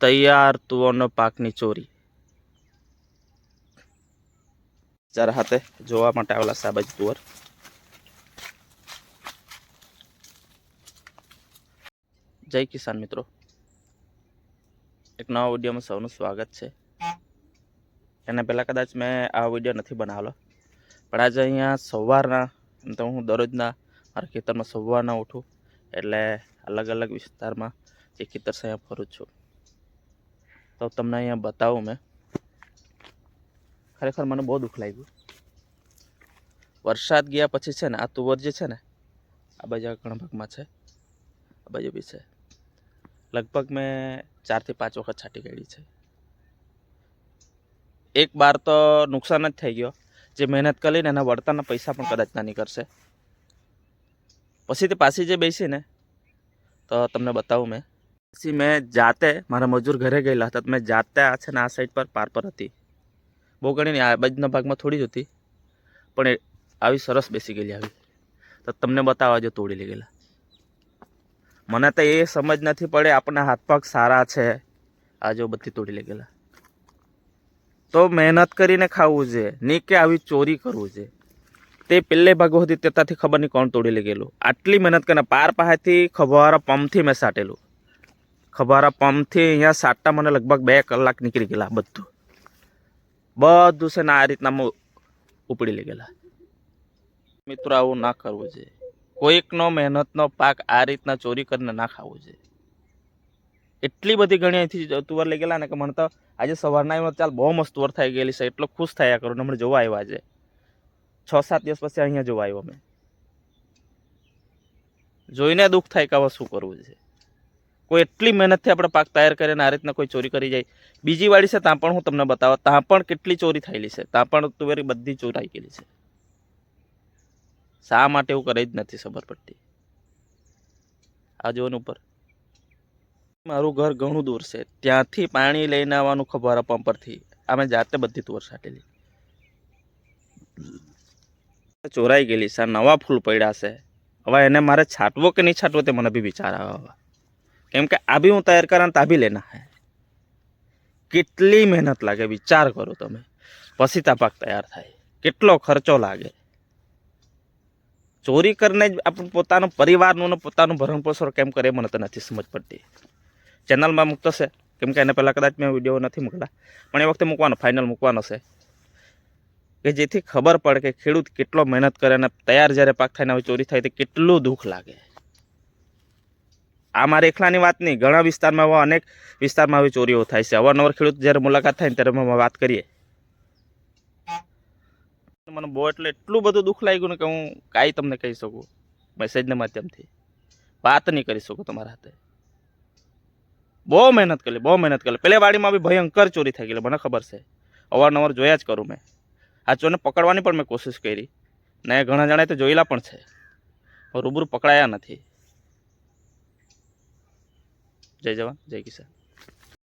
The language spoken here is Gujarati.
તૈયાર તુવરનો પાકની ચોરી. જરા હાથે જોવા માટે આવેલા સાબજ તુવર. જય કિસાન મિત્રો. એક નવા વિડીયોમાં સૌનું સ્વાગત છે. એના પહેલાં કદાચ મેં આ વીડિયો નથી બનાવેલો. પણ આજે અહીંયા સવારના તો હું દરરોજના મારા ખેતરમાં સવારના ઉઠું એટલે અલગ અલગ વિસ્તારમાં જે ખેતર છે, અહીંયા ફરું છું. તો તમને અહીંયા બતાવું મેં. ખરેખર મને બહુ દુઃખ લાગ્યું. વરસાદ ગયા પછી છે ને, આ તુવર જે છે ને, આ બાજુ ઘણા ભાગમાં છે. આ બાજુ બી છે. લગભગ મેં ચારથી પાંચ વખત છાંટી કાઢી છે. એક બાર તો નુકસાન જ થઈ ગયો. જે મહેનત કરીને એના વળતાના પૈસા પણ કદાચ ના નીકળશે પછી તે પાછી જે બેસી ને તો તમને બતાવું મેં. પછી મેં જાતે મારા મજૂર ઘરે ગયેલા હતા મેં જાતે આ છે ને આ સાઈડ પર પાર પર હતી. બહુ ઘણી આ બાજુના ભાગમાં થોડી જ હતી, પણ એ આવી સરસ બેસી ગયેલી આવી. તો તમને બતાવવા જો તોડી લઈ ગયેલા. મને તો એ સમજ નથી પડે આપણા હાથ પગ સારા છે. આ જો બધી તોડી લઈ ગયેલા. તો મહેનત કરીને ખાવું છે, નહીં કે આવી ચોરી કરવું છે. તે પેલે ભાગો હતી તેતાથી ખબર નહીં કોણ તોડી લઈ ગયેલું. આટલી મહેનત કરીને પાર પાસેથી ખભારા પંપથી મેં સાટેલું. ખભારા પંપથી અહીંયા સાતટા મને લગભગ બે કલાક નીકળી ગયેલા બધું. બધું છે ને આ રીતના ઉપડી લઈ ગયેલા. મિત્રો, આવું ના કરવું છે કોઈકનો મહેનતનો પાક આ રીતના ચોરી કરીને ના ખાવું છે એટલી બધી ઘણી અહીંથી તુવર લઈ ગયેલા ને કે મને તો આજે સવારના એમાં ચાલ બહુ મસ્ત તુવર થઈ ગયેલી છે. એટલો ખુશ થયા કરું હમણાં જોવા આવ્યા છે છ, સાત દિવસ પછી અહીંયા જોવા આવ્યો મેં. જોઈને દુઃખ થાય કે હવે શું કરવું છે? કોઈ એટલી મહેનતથી આપણે પાક તૈયાર કરીને આ રીતના કોઈ ચોરી કરી જાય. બીજી વાળી છે, ત્યાં પણ હું તમને બતાવવા ત્યાં પણ કેટલી ચોરી થયેલી છે. ત્યાં પણ તુવેરી બધી ચોરાઈ ગયેલી છે. શા માટે એવું કરે જ નથી ખબર પડતી. આ જોવાનું ઉપર. મારું ઘર ઘણું દૂર છે. ત્યાંથી પાણી લઈને આવવાનું ખબર પંપ પરથી. અમે જાતે બધી તુવર સાટેલી ચોરાઈ ગયેલી છે. નવા ફૂલ પડ્યા છે. હવે એને મારે છાંટવો કે નહીં છાંટવો તે મને બી વિચાર આવે હવે કેમ કે આ બી હું તૈયાર કરાને તા બી લેના હે. કેટલી મહેનત લાગે, વિચાર કરો તમે. પછી તા પાક તૈયાર થાય. કેટલો ખર્ચો લાગે. ચોરી કરીને જ આપણું પોતાનું પરિવારનું ને પોતાનું ભરણ પોષણ કેમ કરે મને તો નથી સમજ પડતી. ચેનલમાં મૂકતો છે. કેમ કે એને પહેલાં કદાચ મેં વીડિયો નથી મૂકેલા. પણ એ વખતે મૂકવાનો ફાઇનલ મૂકવાનો છે. કે જેથી ખબર પડે કે ખેડૂત કેટલો મહેનત કરે અને તૈયાર જ્યારે પાક થાય ને હવે ચોરી થાય તો કેટલું દુઃખ લાગે. આ મારે એકલાની વાત નહીં. ઘણા વિસ્તારમાં આવા અનેક વિસ્તારમાં આવી ચોરીઓ થાય છે. અવારનવાર ખેડૂત જ્યારે મુલાકાત થાય ત્યારે અમે વાત કરીએ. મને બહુ એટલે એટલું બધું દુઃખ લાગ્યું ને કે હું કાંઈ તમને કહી શકું. મેસેજના માધ્યમથી. વાત નહીં કરી શકું તમારા હાથે. બહુ મહેનત કરી બહુ મહેનત કરી પેલે વાડીમાં બી ભયંકર ચોરી થઈ ગયેલી, મને ખબર છે. અવારનવાર જોયા જ કરું મેં. આ ચોરને પકડવાની પણ મેં કોશિશ કરી. ને ઘણા જણાએ તો જોયેલા પણ છે. રૂબરૂ પકડાયા નથી. જય જવાન જય કિસાન